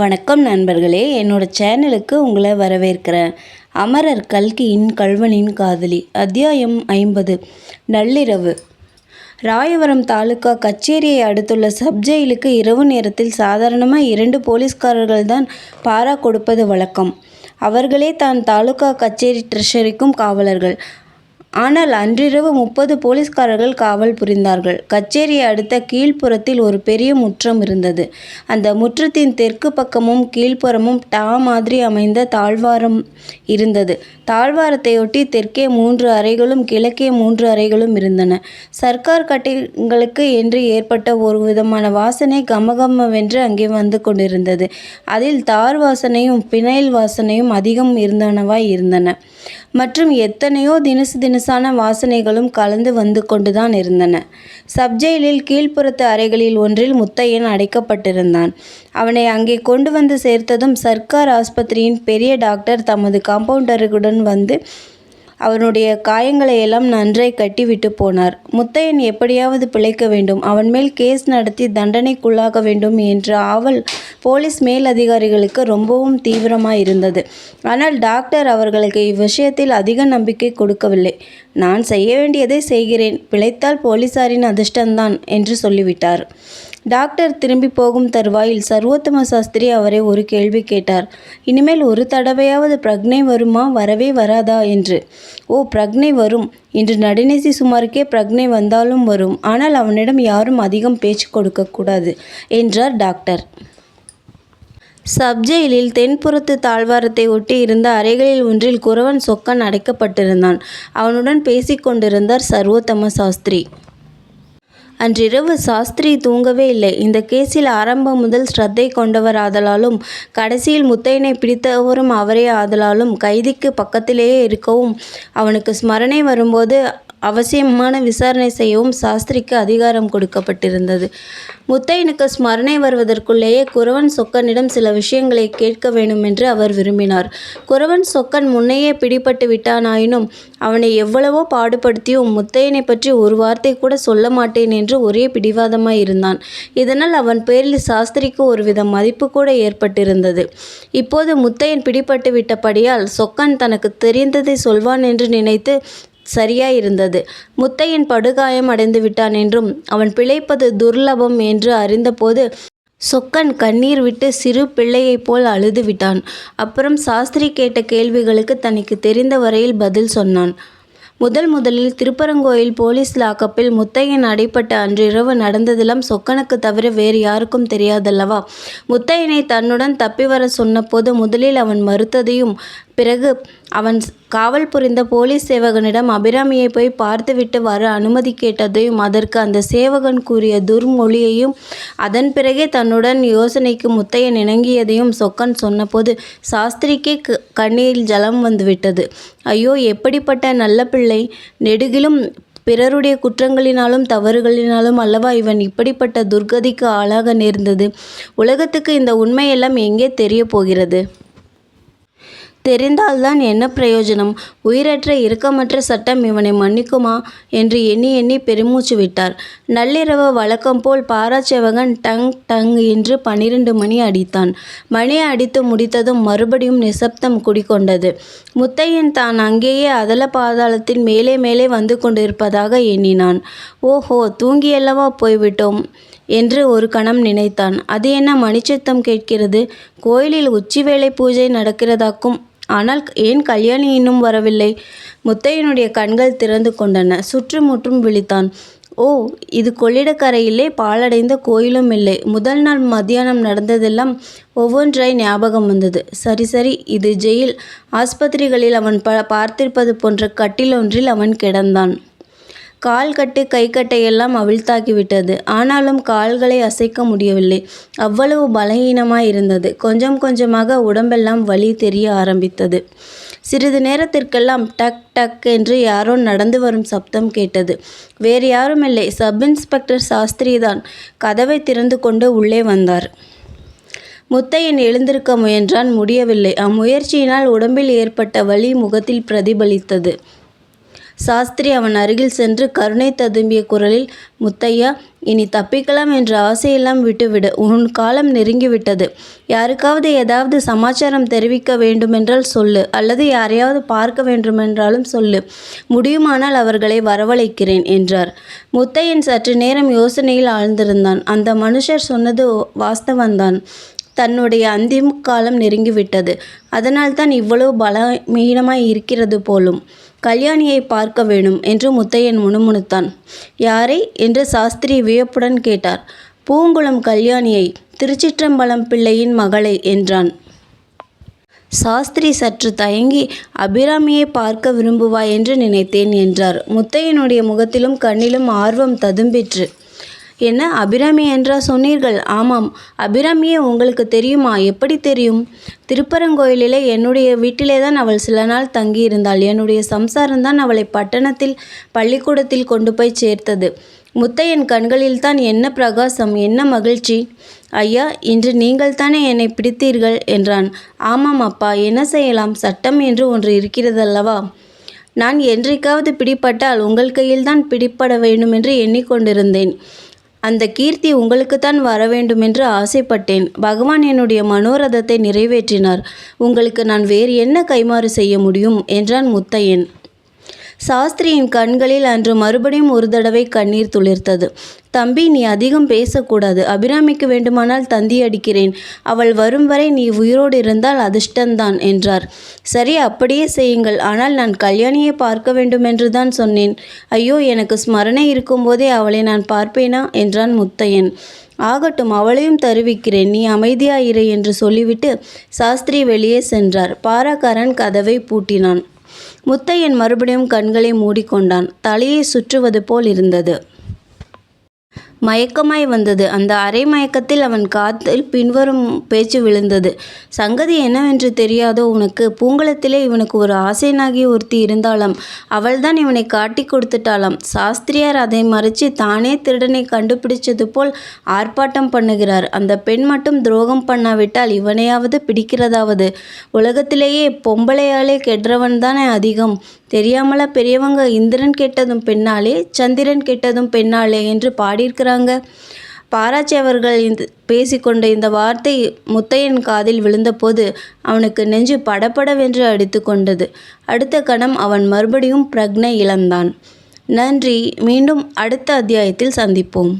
வணக்கம் நண்பர்களே. என்னோட சேனலுக்கு உங்களை வரவேற்கிறேன். அமரர் கல்கியின் கல்வனின் காதலி அத்தியாயம் ஐம்பது நள்ளிரவு. ராயவரம் தாலுகா கச்சேரியை அடுத்துள்ள சப் ஜெயிலுக்கு இரவு நேரத்தில் சாதாரணமாக இரண்டு போலீஸ்காரர்கள் தான் பாரா கொடுப்பது வழக்கம். அவர்களே தான் தாலுகா கச்சேரி ட்ரெஷரிக்கும் காவலர்கள். ஆனால் அன்றிரவு முப்பது போலீஸ்காரர்கள் காவல் புரிந்தார்கள். கச்சேரியை அடுத்த கீழ்ப்புறத்தில் ஒரு பெரிய முற்றம் இருந்தது. அந்த முற்றத்தின் தெற்கு பக்கமும் கீழ்ப்புறமும் டா மாதிரி அமைந்த தாழ்வாரம் இருந்தது. தாழ்வாரத்தையொட்டி தெற்கே மூன்று அறைகளும் கிழக்கே மூன்று அறைகளும் இருந்தன. சர்க்கார் கட்டிடங்களுக்கு என்று ஏற்பட்ட ஒரு விதமான வாசனை கமகமவென்று அங்கே வந்து கொண்டிருந்தது. அதில் தார் வாசனையும் பினைல் வாசனையும் அதிகம் இருந்தனவாய் இருந்தன. மற்றும் எத்தனையோ தினசு தினசான வாசனைகளும் கலந்து வந்து கொண்டுதான் இருந்தன. சப்ஜெயிலில் கீழ்ப்புறத்து அறைகளில் ஒன்றில் முத்தையன் அடைக்கப்பட்டிருந்தான். அவனை அங்கே கொண்டு வந்து சேர்த்ததும் சர்க்கார் ஆஸ்பத்திரியின் பெரிய டாக்டர் தமது காம்பவுண்டருடன் வந்து அவனுடைய காயங்களை எல்லாம் நன்றாய் கட்டிவிட்டு போனார். முத்தையன் எப்படியாவது பிழைக்க வேண்டும். அவன் மேல் கேஸ் நடத்தி தண்டனைக்குள்ளாக வேண்டும் என்ற ஆவல் போலீஸ் மேல் அதிகாரிகளுக்கு ரொம்பவும் தீவிரமாக இருந்தது ஆனால் டாக்டர் அவர்களுக்கு இவ்விஷயத்தில் அதிக நம்பிக்கை கொடுக்கவில்லை. நான் செய்ய வேண்டியதை செய்கிறேன். பிழைத்தால் போலீசாரின் அதிர்ஷ்டம்தான் என்று சொல்லிவிட்டார். டாக்டர் திரும்பி போகும் தருவாயில் சர்வோத்தம சாஸ்திரி அவரை ஒரு கேள்வி கேட்டார். இனிமேல் ஒரு தடவையாவது பிரக்னை வருமா? வரவே வராதா? என்று. ஓ பிரக்னை வரும். இன்று நடுநேசி சுமாருக்கே பிரக்னை வந்தாலும் வரும். ஆனால் அவனிடம் யாரும் அதிகம் பேச்சு கொடுக்கக்கூடாது என்றார் டாக்டர். சப்ஜெயிலில் தென்புறத்து தாழ்வாரத்தை ஒட்டி இருந்த அறைகளில் ஒன்றில் குறவன் சொக்கன் அடைக்கப்பட்டிருந்தான். அவனுடன் பேசிக்கொண்டிருந்தார் சர்வோத்தம சாஸ்திரி. அன்றிரவு சாஸ்திரி தூங்கவே இல்லை. இந்த கேஸில் ஆரம்பம் முதல் ஸ்ரத்தை கொண்டவர் ஆதலாலும் கடைசியில் முத்தையனை பிடித்தவரும் அவரே ஆதலாலும் கைதிக்கு பக்கத்திலேயே இருக்கவும் அவனுக்கு ஸ்மரணை வரும்போது அவசியமான விசாரணை செய்யவும் சாஸ்திரிக்கு அதிகாரம் கொடுக்கப்பட்டிருந்தது. முத்தையனுக்கு ஸ்மரணை வருவதற்குள்ளேயே குறவன் சொக்கனிடம் சில விஷயங்களை கேட்க வேண்டுமென்று அவர் விரும்பினார். குரவன் சொக்கன் முன்னையே பிடிபட்டு விட்டானாயினும் அவனை எவ்வளவோ பாடுபடுத்தியும் முத்தையனை பற்றி ஒரு வார்த்தை கூட சொல்ல மாட்டேன் என்று ஒரே பிடிவாதமாய் இருந்தான். இதனால் அவன் பேரில் சாஸ்திரிக்கு ஒருவித மதிப்பு கூட ஏற்பட்டிருந்தது. இப்போது முத்தையன் பிடிபட்டு விட்டபடியால் சொக்கன் தனக்கு தெரிந்ததை சொல்வான் என்று நினைத்து சரியாயிருந்தது. முத்தையன் படுகாயம் அடைந்து விட்டான் என்றும் அவன் பிழைப்பது துர்லபம் என்று அறிந்தபோது சொக்கன் கண்ணீர் விட்டு சிறு பிள்ளையைப் போல் அழுது விட்டான் அப்புறம் சாஸ்திரி கேட்ட கேள்விகளுக்கு தனக்கு தெரிந்த வரையில் பதில் சொன்னான். முதல் முதலில் திருப்பரங்கோயில் போலீஸ் லாக்கப்பில் முத்தையன் அடைப்பட்ட அன்றிரவு நடந்ததெல்லாம் சொக்கனுக்கு தவிர வேறு யாருக்கும் தெரியாதல்லவா? முத்தையனை தன்னுடன் தப்பி வர சொன்னபோது முதலில் அவன் மறுத்ததையும் பிறகு அவன் காவல் புரிந்த போலீஸ் சேவகனிடம் அபிராமியை போய் பார்த்துவிட்டு வர அனுமதி கேட்டதையும் அதற்கு அந்த சேவகன் கூறிய துர்மொழியையும் அதன் பிறகே தன்னுடன் யோசனைக்கு முத்தையன் இணங்கியதையும் சொக்கன் சொன்னபோது சாஸ்திரிக்கே கண்ணீரில் ஜலம் வந்துவிட்டது. ஐயோ எப்படிப்பட்ட நல்ல பிள்ளை! நெடுகிலும் பிறருடைய குற்றங்களினாலும் தவறுகளினாலும் அல்லவா இவன் இப்படிப்பட்ட துர்கதிக்கு ஆளாக நேர்ந்தது? உலகத்துக்கு இந்த உண்மையெல்லாம் எங்கே தெரிய போகிறது? தெரிந்தால்தான் என்ன பிரயோஜனம்? உயிரற்ற இறுக்கமற்ற சட்டம் இவனை மன்னிக்குமா? என்று எண்ணி எண்ணி பெருமூச்சு விட்டார். நள்ளிரவு வழக்கம் போல் பாராச்சேவகன் டங் டங் என்று பனிரெண்டு மணி அடித்தான். மணி அடித்து முடித்ததும் மறுபடியும் நிசப்தம் குடிக்கொண்டது முத்தையன் தான் அங்கேயே அதல பாதாளத்தின் மேலே மேலே வந்து கொண்டிருப்பதாக எண்ணினான். ஓஹோ தூங்கியல்லவா போய்விட்டோம் என்று ஒரு கணம் நினைத்தான். அது என்ன மணிச்சித்தம் கேட்கிறது? கோயிலில் உச்சிவேளை பூஜை நடக்கிறதாக்கும் ஆனால் ஏன் கல்யாணி இன்னும் வரவில்லை? முத்தையனுடைய கண்கள் திறந்து கொண்டன. சுற்றுமுற்றும் விழித்தான். ஓ இது கொள்ளிடக்கரையிலே பாழடைந்த கோயிலும் இல்லை. முதல் நாள் மத்தியானம் நடந்ததெல்லாம் ஒவ்வொன்றாய் ஞாபகம் வந்தது. சரி சரி இது ஜெயில். ஆஸ்பத்திரிகளில் அவன் ப பார்த்திருப்பது போன்ற கட்டிலொன்றில் அவன் கிடந்தான். கால் கட்டு கை கட்டையெல்லாம் அவிழ்த்தாக்கிவிட்டது ஆனாலும் கால்களை அசைக்க முடியவில்லை. அவ்வளவு பலகீனமாய் இருந்தது. கொஞ்சம் கொஞ்சமாக உடம்பெல்லாம் வலி தெரிய ஆரம்பித்தது. சிறிது நேரத்திற்கெல்லாம் டக் டக் என்று யாரோ நடந்து வரும் சப்தம் கேட்டது. வேறு யாரும் இல்லை சப் இன்ஸ்பெக்டர் சாஸ்திரி தான் கதவை திறந்து கொண்டு உள்ளே வந்தார். முத்தையன் எழுந்திருக்க முயன்றான். முடியவில்லை. அம்முயற்சியினால் உடம்பில் ஏற்பட்ட வலி முகத்தில் பிரதிபலித்தது. சாஸ்திரி அவன் அருகில் சென்று கருணை ததும்பிய குரலில் முத்தையா இனி தப்பிக்கலாம் என்ற ஆசையெல்லாம் விட்டுவிடு. உன் காலம் நெருங்கிவிட்டது. யாருக்காவது ஏதாவது சமாச்சாரம் தெரிவிக்க வேண்டுமென்றால் சொல்லு. அல்லது யாரையாவது பார்க்க வேண்டுமென்றாலும் சொல்லு. முடியுமானால் அவர்களை வரவழைக்கிறேன் என்றார். முத்தையன் சற்று நேரம் யோசனையில் ஆழ்ந்திருந்தான். அந்த மனுஷர் சொன்னது வாஸ்தவந்தான் தன்னுடைய அந்திம காலம் நெருங்கிவிட்டது. அதனால்தான் இவ்வளவு பலமீனமாய் இருக்கிறது போலும். கல்யாணியை பார்க்க வேணும் என்று முத்தையன் முணுமுணுத்தான். யாரை என்று சாஸ்திரி வியப்புடன் கேட்டார். பூங்குளம் கல்யாணியை திருச்சிற்றம்பலம் பிள்ளையின் மகளை என்றான். சாஸ்திரி சற்று தயங்கி அபிராமியை பார்க்க விரும்புவாய் என்று நினைத்தேன் என்றார். முத்தையனுடைய முகத்திலும் கண்ணிலும் ஆர்வம் ததும்பிற்று. என்ன? அபிராமி என்றா சொன்னீர்கள். ஆமாம். அபிராமியே உங்களுக்கு தெரியுமா? எப்படி தெரியும்? திருப்பரங்கோயிலிலே என்னுடைய வீட்டிலே தான் அவள் சில நாள் தங்கியிருந்தாள். என்னுடைய சம்சாரம்தான் அவளை பட்டணத்தில் பள்ளிக்கூடத்தில் கொண்டு போய் சேர்த்தது. முத்தையன் கண்களில் தான் என்ன பிரகாசம் என்ன மகிழ்ச்சி. ஐயா இன்று நீங்கள் தானே என்னை பிடித்தீர்கள்? என்றான். ஆமாம் அப்பா என்ன செய்யலாம்? சட்டம் என்று ஒன்று இருக்கிறதல்லவா? நான் என்றைக்காவது பிடிப்பட்டால் உங்கள் கையில்தான் பிடிப்பட வேண்டுமென்று எண்ணிக்கொண்டிருந்தேன். அந்த கீர்த்தி உங்களுக்குத்தான் வர வேண்டுமென்று ஆசைப்பட்டேன். பகவான் என்னுடைய மனோரதத்தை நிறைவேற்றினார். உங்களுக்கு நான் வேறு என்ன கைமாறு செய்ய முடியும்? என்றான் முத்தையன். சாஸ்திரியின் கண்களில் அன்று மறுபடியும் ஒரு தடவை கண்ணீர் துளிர்த்தது. தம்பி நீ அதிகம் பேசக்கூடாது. அபிராமிக்கு வேண்டுமானால் தந்தி அடிக்கிறேன். அவள் வரும் வரை நீ உயிரோடு இருந்தால் அதிர்ஷ்டந்தான் என்றார். சரி அப்படியே செய்யுங்கள். ஆனால் நான் கல்யாணியை பார்க்க வேண்டுமென்று தான் சொன்னேன். ஐயோ எனக்கு ஸ்மரணை இருக்கும்போதே அவளை நான் பார்ப்பேனா? என்றான் முத்தையன். ஆகட்டும் அவளையும் தருவிக்கிறேன். நீ அமைதியாயிரு என்று சொல்லிவிட்டு சாஸ்திரி வெளியே சென்றார். பாராக்காரன் கதவை பூட்டினான். முத்தையன் மறுபடியும் கண்களை மூடிக்கொண்டான். தலையை சுற்றுவது போல் இருந்தது. மயக்கமாய் வந்தது. அந்த அரை மயக்கத்தில் அவன் காத்தில் பின்வரும் பேச்சு விழுந்தது. சங்கதி என்னவென்று தெரியாதோ உனக்கு? பூங்குளத்திலே இவனுக்கு ஒரு ஆசைனாகி ஒருத்தி இருந்தாளாம். அவள்தான் இவனை காட்டி கொடுத்துட்டாளாம். சாஸ்திரியார் அதை மறைச்சு தானே திருடனை கண்டுபிடிச்சது போல் ஆர்ப்பாட்டம் பண்ணுகிறார். அந்த பெண் மட்டும் துரோகம் பண்ணாவிட்டால் இவனையாவது பிடிக்கிறதாவது? உலகத்திலேயே பொம்பளையாலே கெடுறவன் தானே அதிகம். தெரியாமலா பெரியவங்க இந்திரன் கெட்டதும் பெண்ணாலே சந்திரன் கெட்டதும் பெண்ணாலே என்று பாடியிருக்கிறாங்க. பாராச்சி அவர்கள் இந்த பேசிக்கொண்ட இந்த வார்த்தை முத்தையன் காதில் விழுந்தபோது அவனுக்கு நெஞ்சு படபடவென்று அடித்து கொண்டது. அடுத்த கணம் அவன் மறுபடியும் பிரக்னை இழந்தான். நன்றி மீண்டும் அடுத்த அத்தியாயத்தில் சந்திப்போம்.